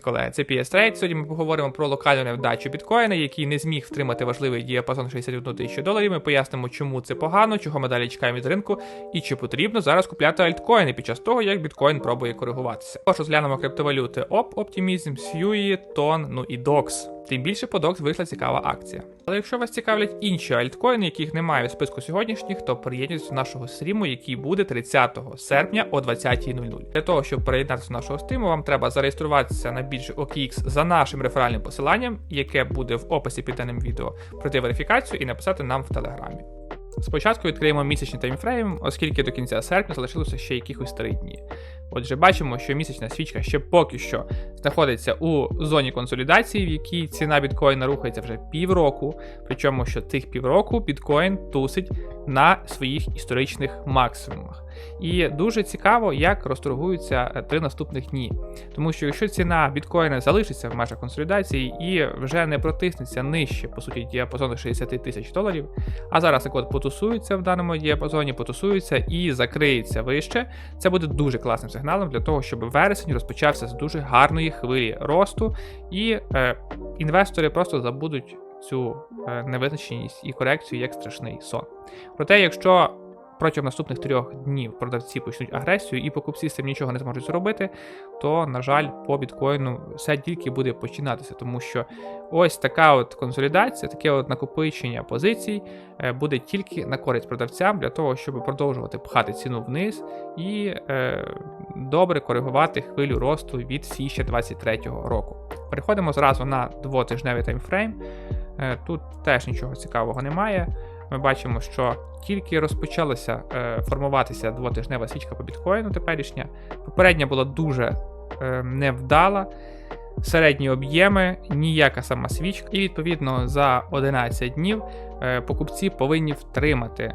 Колеги, це PS Trade. Сьогодні ми поговоримо про локальну невдачу біткоїна, який не зміг втримати важливий діапазон 61 тисячу доларів. Ми пояснимо, чому це погано, чого ми далі чекаємо від ринку, і чи потрібно зараз купляти альткоїни під час того, як біткоін пробує коригуватися. Також розглянемо криптовалюти OP, Optimism, SUI, TON, ну і DOX. Тим більше по DOX вийшла цікава акція. Але якщо вас цікавлять інші альткоїни, яких немає у списку сьогоднішніх, то приєднуйтесь до нашого стріму, який буде 30 серпня о 20.00. Для того, щоб приєднатися до нашого стріму, вам треба зареєструватися на біржі OKX за нашим реферальним посиланням, яке буде в описі під даним відео, пройти верифікацію і написати нам в телеграмі. Спочатку відкриємо місячний таймфрейм, оскільки до кінця серпня залишилося ще якихось 3 дні. Отже, бачимо, що місячна свічка ще поки що знаходиться у зоні консолідації, в якій ціна біткоїна рухається вже півроку. Причому що тих півроку біткоін тусить на своїх історичних максимумах. І дуже цікаво, як розторгуються е, три наступних дні. Тому що якщо ціна біткоїна залишиться в межах консолідації і вже не протиснеться нижче, по суті, діапазону 60 тисяч доларів, а зараз так от потусується в даному діапазоні, потусується і закриється вище, це буде дуже класним сигналом для того, щоб вересень розпочався з дуже гарної хвилі росту, і е, інвестори просто забудуть цю е, невизначеність і корекцію як страшний сон. Проте, якщо протягом наступних трьох днів продавці почнуть агресію і покупці з цим нічого не зможуть зробити, то, на жаль, по біткоїну все тільки буде починатися, тому що ось така от консолідація, таке от накопичення позицій е, буде тільки на користь продавцям для того, щоб продовжувати пхати ціну вниз і е, добре коригувати хвилю росту від січня 2023 року. Переходимо зразу на двотижневий таймфрейм. Е, Тут теж нічого цікавого немає. Ми бачимо, що тільки розпочалася е, формуватися двотижнева свічка по біткоїну теперішня. Попередня була дуже е, невдала. Середні об'єми, ніяка сама свічка, і відповідно за 11 днів е, покупці повинні втримати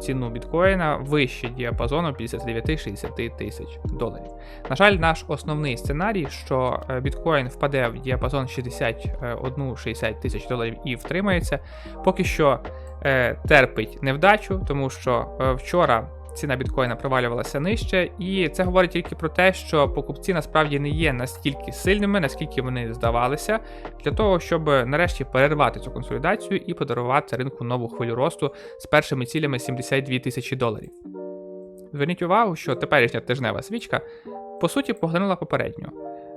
ціну біткоїна вище діапазону 59-60 тисяч доларів. На жаль, наш основний сценарій, що біткоін впаде в діапазон 61-60 тисяч доларів і втримається, поки що терпить невдачу, тому що е, вчора ціна біткоїна провалювалася нижче, і це говорить тільки про те, що покупці насправді не є настільки сильними, наскільки вони здавалися, для того, щоб нарешті перервати цю консолідацію і подарувати ринку нову хвилю росту з першими цілями 72 тисячі доларів. Зверніть увагу, що теперішня тижнева свічка по суті поглинула попередню.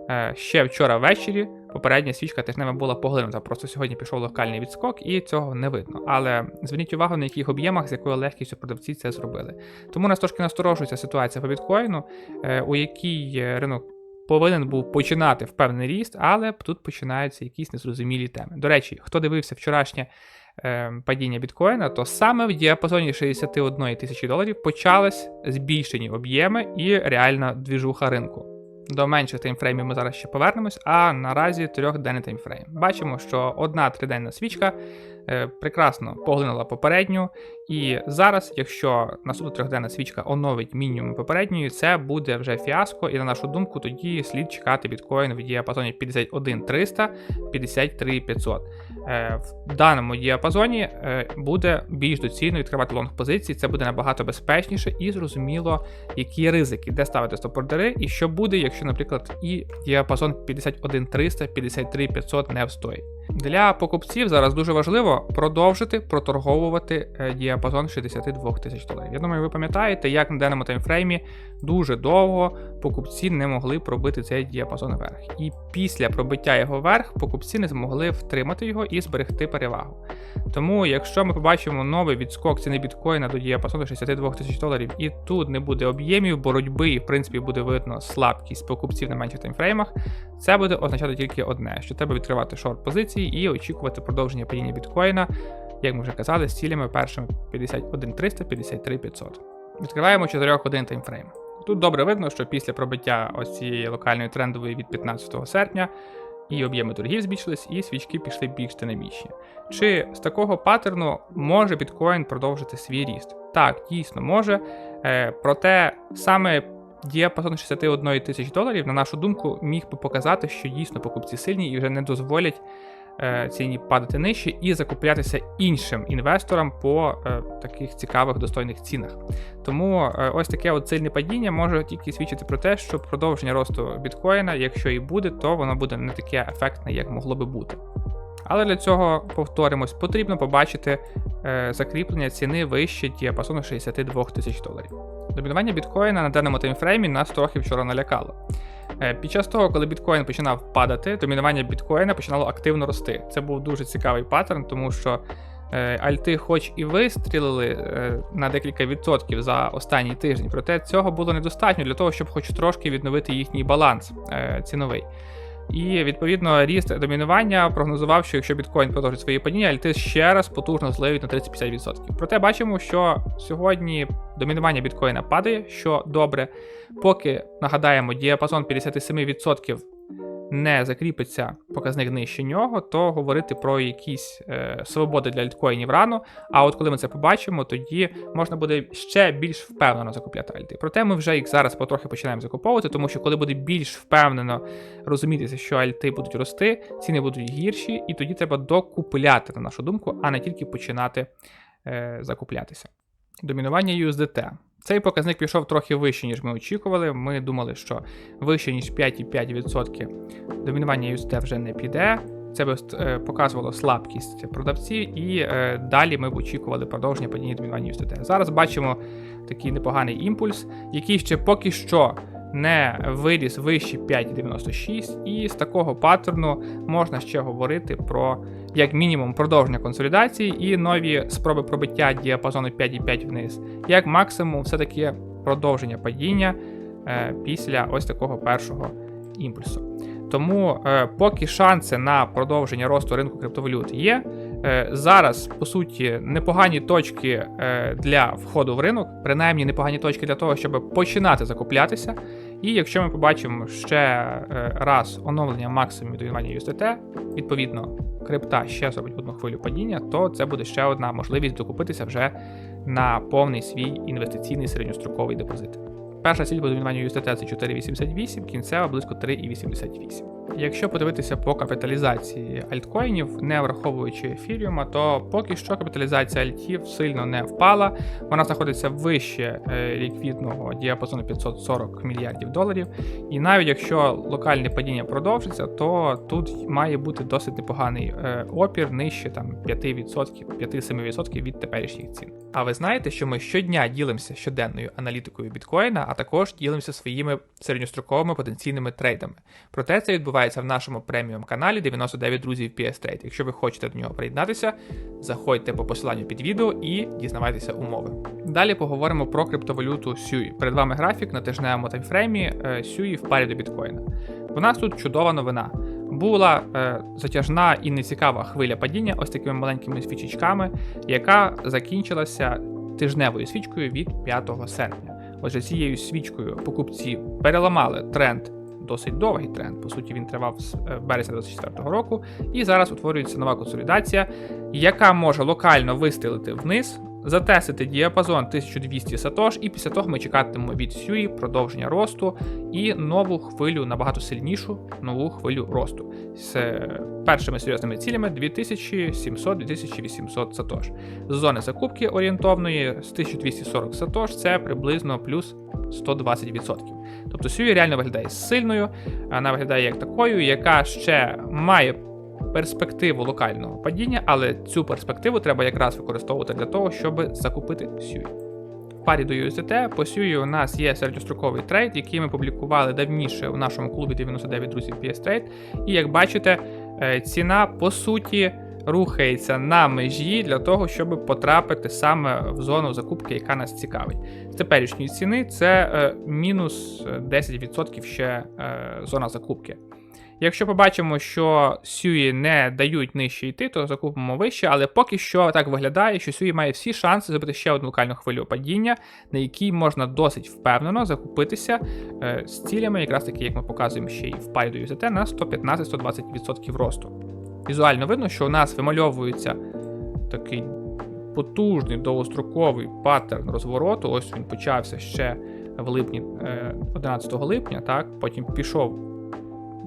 Е, Ще вчора ввечері попередня свічка тижнева була поглинута, просто сьогодні пішов локальний відскок і цього не видно. Але зверніть увагу, на яких об'ємах, з якою легкістю продавці це зробили. Тому нас трошки насторожується ситуація по біткоїну, е, у якій е, ринок повинен був починати впевнений ріст, але тут починаються якісь незрозумілі теми. До речі, хто дивився вчорашнє е, падіння біткоїна, то саме в діапазоні 61 тисячі доларів почались збільшені об'єми і реальна двіжуха ринку. До менших таймфреймів ми зараз ще повернемось, а наразі трьохденний таймфрейм. Бачимо, що одна триденна свічка прекрасно поглинула попередню, і зараз, якщо наступна трьохденна свічка оновить мінімум попередньої, це буде вже фіаско, і на нашу думку, тоді слід чекати біткоін в діапазоні 51 300 53 500. Е, В даному діапазоні е, буде більш доцільно відкривати лонг позиції, це буде набагато безпечніше і зрозуміло, які ризики, де ставити стоп-ордери, і що буде, якщо, наприклад, і діапазон 51 300 53 500 не встоїть. Для покупців зараз дуже важливо продовжити проторговувати е, діапазон 62 тисяч доларів. Я думаю, ви пам'ятаєте, як на даному таймфреймі дуже довго покупці не могли пробити цей діапазон вверх. І після пробиття його вверх покупці не змогли втримати його і зберегти перевагу. Тому, якщо ми побачимо новий відскок ціни біткоїна до діапазону 62 тисяч доларів, і тут не буде об'ємів боротьби, і в принципі буде видно слабкість покупців на менших таймфреймах, це буде означати тільки одне: що треба відкривати шорт позиції і очікувати продовження падіння біткоїна, як ми вже казали, з цілями першими 51 300, 53 500. Відкриваємо 4 годин таймфрейм. Тут добре видно, що після пробиття ось цієї локальної трендової від 15 серпня і об'єми торгів збільшились, і свічки пішли більш динамічні. Чи з такого паттерну може біткоін продовжити свій ріст? Так, дійсно може. Е, проте саме діапазон 61 тисяч доларів, на нашу думку, міг би показати, що дійсно покупці сильні і вже не дозволять ціні падати нижче і закуплятися іншим інвесторам по е, таких цікавих достойних цінах. Тому е, ось таке от сильне падіння може тільки свідчити про те, що продовження росту біткоїна, якщо і буде, то воно буде не таке ефектне, як могло би бути. Але для цього повторимось, потрібно побачити е, закріплення ціни вище діапазону 62 тисяч доларів. Домінування біткоїна на даному таймфреймі нас трохи вчора налякало. Е, Під час того, коли біткоін починав падати, домінування біткоїна починало активно рости. Це був дуже цікавий паттерн, тому що е, альти, хоч і вистрілили е, на декілька відсотків за останній тиждень, проте цього було недостатньо для того, щоб хоч трошки відновити їхній баланс ціновий. І відповідно ріст домінування прогнозував, що якщо біткоін продовжить свої падіння, альти ще раз потужно зливить на 30-50%. Проте бачимо, що сьогодні домінування біткоїна падає, що добре. Поки нагадаємо, діапазон 57% не закріпиться показник нижче нього, то говорити про якісь е, свободи для альткоїнів рано. А от коли ми це побачимо, тоді можна буде ще більш впевнено закупляти альти. Проте ми вже їх зараз потрохи починаємо закуповувати, тому що коли буде більш впевнено розумітися, що альти будуть рости, ціни будуть гірші, і тоді треба докупляти, на нашу думку, а не тільки починати е, закуплятися. Домінування USDT. Цей показник пішов трохи вище, ніж ми очікували. Ми думали, що вище, ніж 5,5% домінування UST вже не піде. Це б е, показувало слабкість продавців, і е, далі ми б очікували продовження падіння домінування USDT. Зараз бачимо такий непоганий імпульс, який ще поки що не виріс вище 5,96, і з такого паттерну можна ще говорити про як мінімум продовження консолідації і нові спроби пробиття діапазону 5,5 вниз, як максимум, все-таки продовження падіння е, після ось такого першого імпульсу. Тому е, поки шанси на продовження росту ринку криптовалют є. Е, зараз, по суті, непогані точки е, для входу в ринок, принаймні непогані точки для того, щоб починати закуплятися. І якщо ми побачимо ще е, раз оновлення максимумів домінування USDT, відповідно, крипта ще зробить одну хвилю падіння, то це буде ще одна можливість докупитися вже на повний свій інвестиційний середньостроковий депозит. Перша ціль по домінуванню USDT це 4,88, кінцева близько 3,88. Якщо подивитися по капіталізації альткоїнів, не враховуючи ефіріума, то поки що капіталізація альтів сильно не впала. Вона знаходиться вище е, ліквідного діапазону 540 мільярдів доларів. І навіть якщо локальне падіння продовжиться, то тут має бути досить непоганий е, опір нижче там 5%, 5-7% від теперішніх цін. А ви знаєте, що ми щодня ділимося щоденною аналітикою біткоїна, а також ділимося своїми середньостроковими потенційними трейдами. Проте це відбувається в нашому преміум каналі 99 друзів PS Trade. Якщо ви хочете до нього приєднатися, заходьте по посиланню під відео і дізнавайтеся умови. Далі поговоримо про криптовалюту SUI. Перед вами графік на тижневому таймфреймі SUI в парі до біткоїна. У нас тут чудова новина. Була е, затяжна і нецікава хвиля падіння ось такими маленькими свічечками, яка закінчилася тижневою свічкою від 5 серпня. Отже, цією свічкою покупці переламали тренд, досить довгий тренд. По суті, він тривав з е, березня 2024 року, і зараз утворюється нова консолідація, яка може локально вистрілити вниз, затестити діапазон 1200 сатош, і після того ми чекатимемо від Сюї продовження росту і нову хвилю, набагато сильнішу нову хвилю росту з е, першими серйозними цілями 2700-2800 сатош. З зони закупки орієнтовної з 1240 сатош це приблизно плюс 120%. Тобто Сюї реально виглядає сильною, вона виглядає як такою, яка ще має перспективу локального падіння, але цю перспективу треба якраз використовувати для того, щоб закупити Сюї. В парі до USDT по Сюї у нас є середньостроковий трейд, який ми публікували давніше у нашому клубі 99 друзів PS Trade. І як бачите, е, ціна по суті рухається на межі для того, щоб потрапити саме в зону закупки, яка нас цікавить. З теперішньої ціни це е, мінус 10% ще е, зона закупки. Якщо побачимо, що Сюї не дають нижче йти, то закупимо вище, але поки що так виглядає, що Сюї має всі шанси зробити ще одну локальну хвилю падіння, на якій можна досить впевнено закупитися е, з цілями, якраз таки, як ми показуємо ще й в парі до USDT, на 115-120% росту. Візуально видно, що у нас вимальовується такий потужний довгостроковий паттерн розвороту. Ось він почався ще в липні, 11 липня, так, потім пішов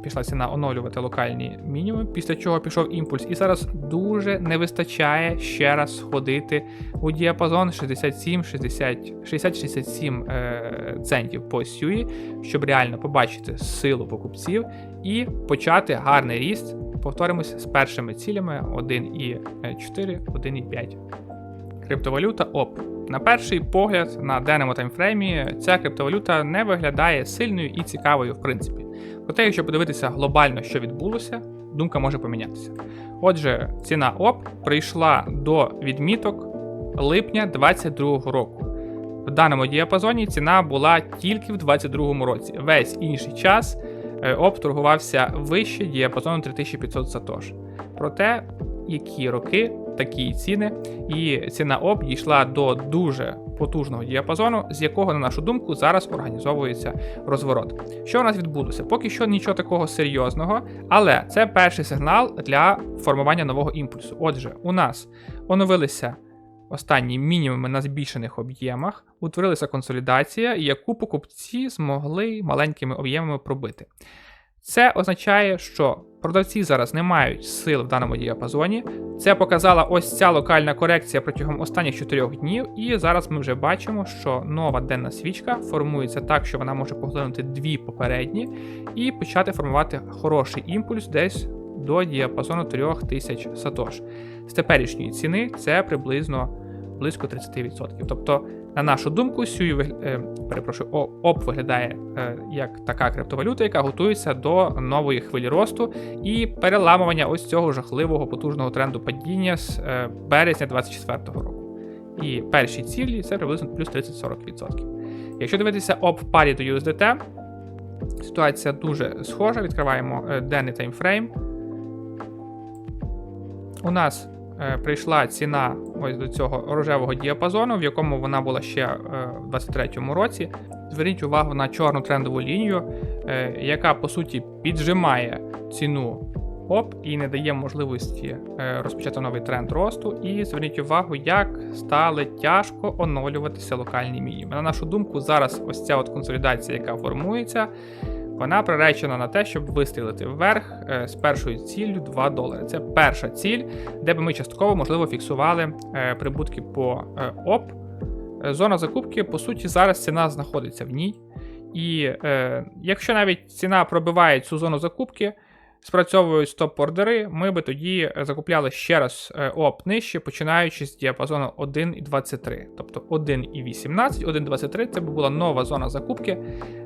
пішла ціна оновлювати локальні мінімуми, після чого пішов імпульс. І зараз дуже не вистачає ще раз сходити у діапазон 67 60 60-67 е, центів по сюї, щоб реально побачити силу покупців і почати гарний ріст. Повторимося з першими цілями 1,4, 1,5. Криптовалюта ОП. На перший погляд, на денному таймфреймі, ця криптовалюта не виглядає сильною і цікавою, в принципі. Проте, якщо подивитися глобально, що відбулося, думка може помінятися. Отже, ціна ОП прийшла до відміток липня 2022 року. В даному діапазоні ціна була тільки в 2022 році. Весь інший час е, ОП торгувався вище діапазону 3500 сатош. Проте, які роки, такі ціни, і ціна ОП дійшла до дуже потужного діапазону, з якого, на нашу думку, зараз організовується розворот. Що у нас відбулося? Поки що нічого такого серйозного, але це перший сигнал для формування нового імпульсу. Отже, у нас оновилися останні мінімуми на збільшених об'ємах, утворилася консолідація, яку покупці змогли маленькими об'ємами пробити. Це означає, що продавці зараз не мають сил в даному діапазоні. Це показала ось ця локальна корекція протягом останніх 4 днів, і зараз ми вже бачимо, що нова денна свічка формується так, що вона може поглинути дві попередні і почати формувати хороший імпульс десь до діапазону 3000 сатош. З теперішньої ціни це приблизно близько 30%. Тобто, на нашу думку, сюї е, перепрошую, ОП виглядає е, як така криптовалюта, яка готується до нової хвилі росту і переламування ось цього жахливого потужного тренду падіння з е, березня 2024 року. І перші цілі це приблизно плюс 30-40%. Якщо дивитися ОП в парі до USDT, ситуація дуже схожа. Відкриваємо е, денний таймфрейм. У нас прийшла ціна ось до цього рожевого діапазону, в якому вона була ще е, в 2023 році. Зверніть увагу на чорну трендову лінію, е, яка по суті піджимає ціну ОП і не дає можливості е, розпочати новий тренд росту. І зверніть увагу, як стали тяжко оновлюватися локальні мінімуми. На нашу думку, зараз ось ця от консолідація, яка формується, вона приречена на те, щоб вистрілити вверх е, з першою ціллю 2 долари. Це перша ціль, де би ми частково, можливо, фіксували е, прибутки по е, ОП. Зона закупки, по суті, зараз ціна знаходиться в ній. І е, якщо навіть ціна пробиває цю зону закупки, спрацьовують стоп-ордери, ми би тоді закупляли ще раз е, ОП нижче, починаючи з діапазону 1,23. Тобто 1,18, 1,23 це б була нова зона закупки.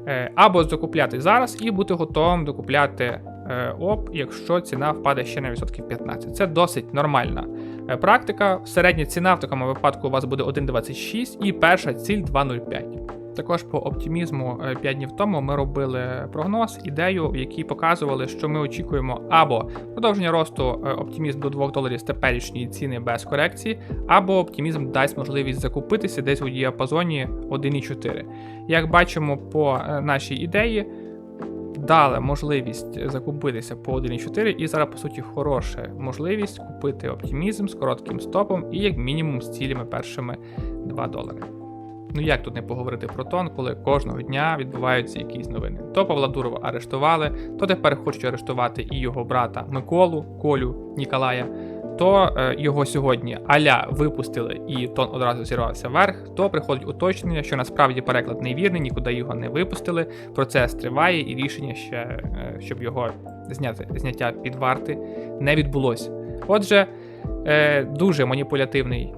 Е, Або закупляти зараз і бути готовим докупляти е, ОП, якщо ціна впаде ще на відсотків 15. Це досить нормальна е, практика. Середня ціна в такому випадку у вас буде 1,26 і перша ціль 2,05. Також по оптимізму 5 днів тому ми робили прогноз, ідею, в якій показували, що ми очікуємо або продовження росту е, оптимізм до 2 доларів з теперішньої ціни без корекції, або оптимізм дасть можливість закупитися десь у діапазоні 1,4. Як бачимо по е, нашій ідеї, дали можливість закупитися по 1,4, і зараз, по суті, хороша можливість купити оптимізм з коротким стопом і як мінімум з цілями першими 2 долари. Ну як тут не поговорити про тон, коли кожного дня відбуваються якісь новини? То Павла Дурова арештували, то тепер хочуть арештувати і його брата Миколу, Колю Ніколая, то е, його сьогодні аля випустили і тон одразу зірвався вверх, то приходить уточнення, що насправді переклад невірний, нікуди його не випустили. Процес триває, і рішення ще, е, щоб його зняти, зняття під варти, не відбулося. Отже, е, дуже маніпулятивний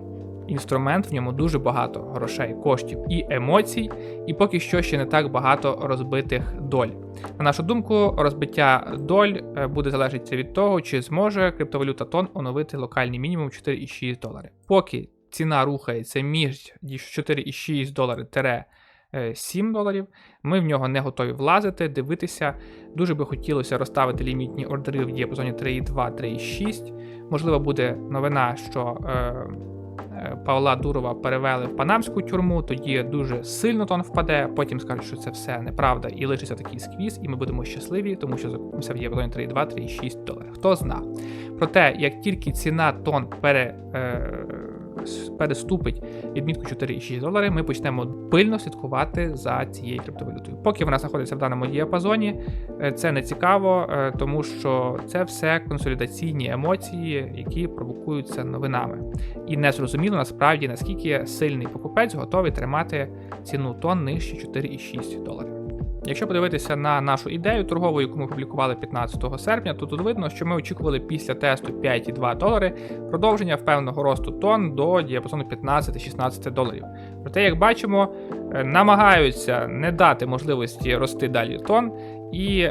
інструмент, в ньому дуже багато грошей, коштів і емоцій, і поки що ще не так багато розбитих доль. На нашу думку, розбиття доль е, буде залежати від того, чи зможе криптовалюта тон оновити локальний мінімум 4,6 долари. Поки ціна рухається між 4,6 долари тире 7 доларів. Ми в нього не готові влазити, дивитися. Дуже би хотілося розставити лімітні ордери в діапазоні 3,2, 3,6. Можливо, буде новина, що е, е, Павла Дурова перевели в панамську тюрму, тоді дуже сильно тон впаде. Потім скажуть, що це все неправда, і лишиться такий сквіз, і ми будемо щасливі, тому що закупимося в діапазоні 3,2, 3,6 доларів. Хто зна. Проте, як тільки ціна тон пере. Переступить відмітку 4,6 долари, ми почнемо пильно слідкувати за цією криптовалютою. Поки вона знаходиться в даному діапазоні, е, це не цікаво, е, тому що це все консолідаційні емоції, які провокуються новинами. І не зрозуміло насправді наскільки сильний покупець готовий тримати ціну тон нижче 4,6 доларів. Якщо подивитися на нашу ідею торгову, яку ми публікували 15 серпня, то тут видно, що ми очікували після тесту 5,2 долари продовження впевненого росту тон до діапазону 15-16 доларів. Проте, як бачимо, е, намагаються не дати можливості рости далі тон, і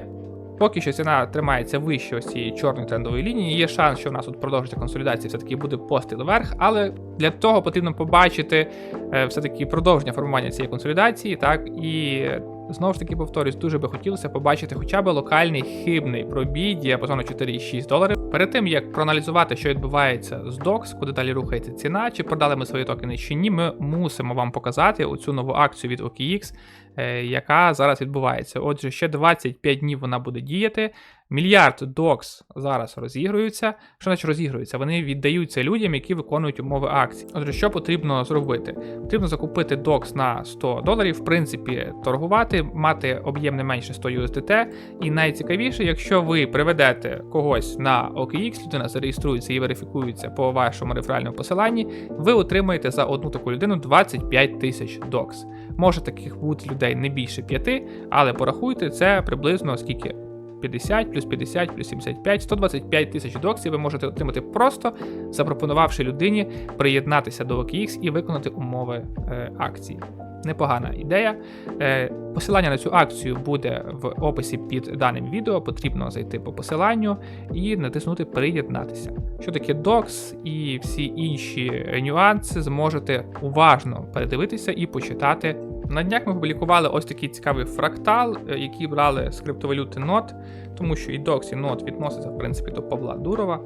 поки що ціна тримається вище ось цієї чорної трендової лінії. Є шанс, що в нас тут продовжиться консолідація, все-таки буде постріл вверх, але для того потрібно побачити е, все-таки продовження формування цієї консолідації, так і знову ж таки повторюсь, дуже би хотілося побачити хоча б локальний хибний пробій діапазону 4,6 доларів. Перед тим як проаналізувати, що відбувається з DOX, куди далі рухається ціна, чи продали ми свої токени чи ні, ми мусимо вам показати оцю нову акцію від OKX, е, яка зараз відбувається. Отже, ще 25 днів вона буде діяти. Мільярд докс зараз розігруються. Що значить розігруються? Вони віддаються людям, які виконують умови акції. Отже, що потрібно зробити? Потрібно закупити докс на 100 доларів, в принципі, торгувати, мати об'єм не менше 100 USDT. І найцікавіше, якщо ви приведете когось на OKX, людина зареєструється і верифікується по вашому реферальному посиланні, ви отримаєте за одну таку людину 25 тисяч докс. Може таких бути людей не більше 5, але порахуйте, це приблизно скільки 50 плюс 50 плюс 75, 125 тисяч доксів ви можете отримати просто запропонувавши людині приєднатися до OKX і виконати умови е, акції. Непогана ідея. Е, посилання на цю акцію буде в описі під даним відео. Потрібно зайти по посиланню і натиснути Приєднатися. Що таке DOX і всі інші нюанси зможете уважно передивитися і почитати. На днях ми публікували ось такий цікавий фрактал, е, який брали з криптовалюти NOT, тому що і DOX, і NOT відносяться в принципі до Павла Дурова.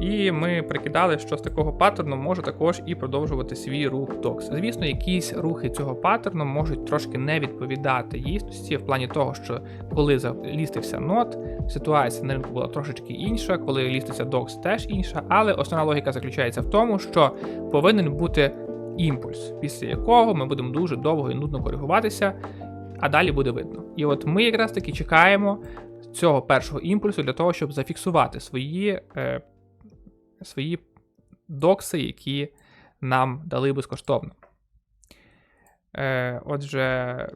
І ми прикидали, що з такого паттерну може також і продовжувати свій рух DOX. Звісно, якісь рухи цього паттерну можуть трошки не відповідати дійсності, в плані того, що коли залістився NOT, ситуація на ринку була трошечки інша, коли лістився DOX теж інша, але основна логіка заключається в тому, що повинен бути імпульс, після якого ми будемо дуже довго і нудно коригуватися, а далі буде видно. І от ми якраз таки чекаємо цього першого імпульсу для того, щоб зафіксувати свої, е, свої докси, які нам дали безкоштовно. Е, отже,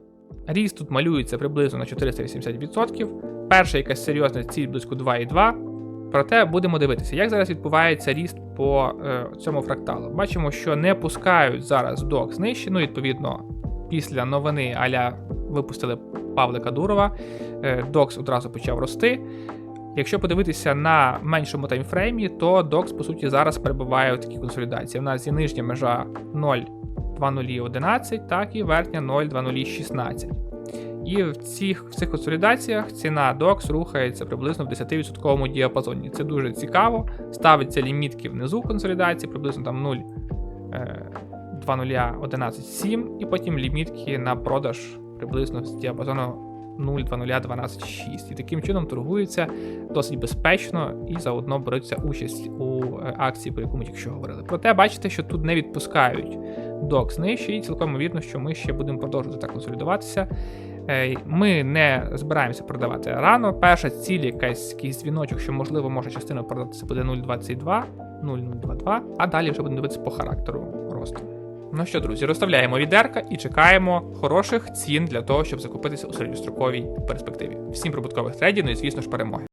ріст тут малюється приблизно на 480%. Перша якась серйозна ціль близько 2,2. Проте будемо дивитися, як зараз відбувається ріст по е, цьому фракталу. Бачимо, що не пускають зараз док нижче, ну, відповідно, після новини аля випустили Павлика Дурова, е, докс одразу почав рости. Якщо подивитися на меншому таймфреймі, то DOX, по суті, зараз перебуває в такій консолідації. У нас є нижня межа 0,2011, так і верхня 0,2016. І в цих, в цих консолідаціях ціна DOX рухається приблизно в 10% діапазоні. Це дуже цікаво. Ставиться лімітки внизу консолідації, приблизно там 0, е, 2,011,7, і потім лімітки на продаж приблизно з діапазону 0,2012,6. І таким чином торгуються досить безпечно і заодно беруться участь у е, акції, про яку ми тільки що говорили. Проте бачите, що тут не відпускають DOX нижче, і цілком ймовірно, що ми ще будемо продовжувати так консолідуватися. Е, Ми не збираємося продавати рано. Перша ціль, якась якийсь дзвіночок, що можливо може частина продатися буде 0,22, 0,022, а далі вже будемо дивитися по характеру росту. Ну що, друзі, розставляємо відерка і чекаємо хороших цін для того, щоб закупитися у середньостроковій перспективі. Всім прибуткових трейдів, ну і звісно ж перемоги.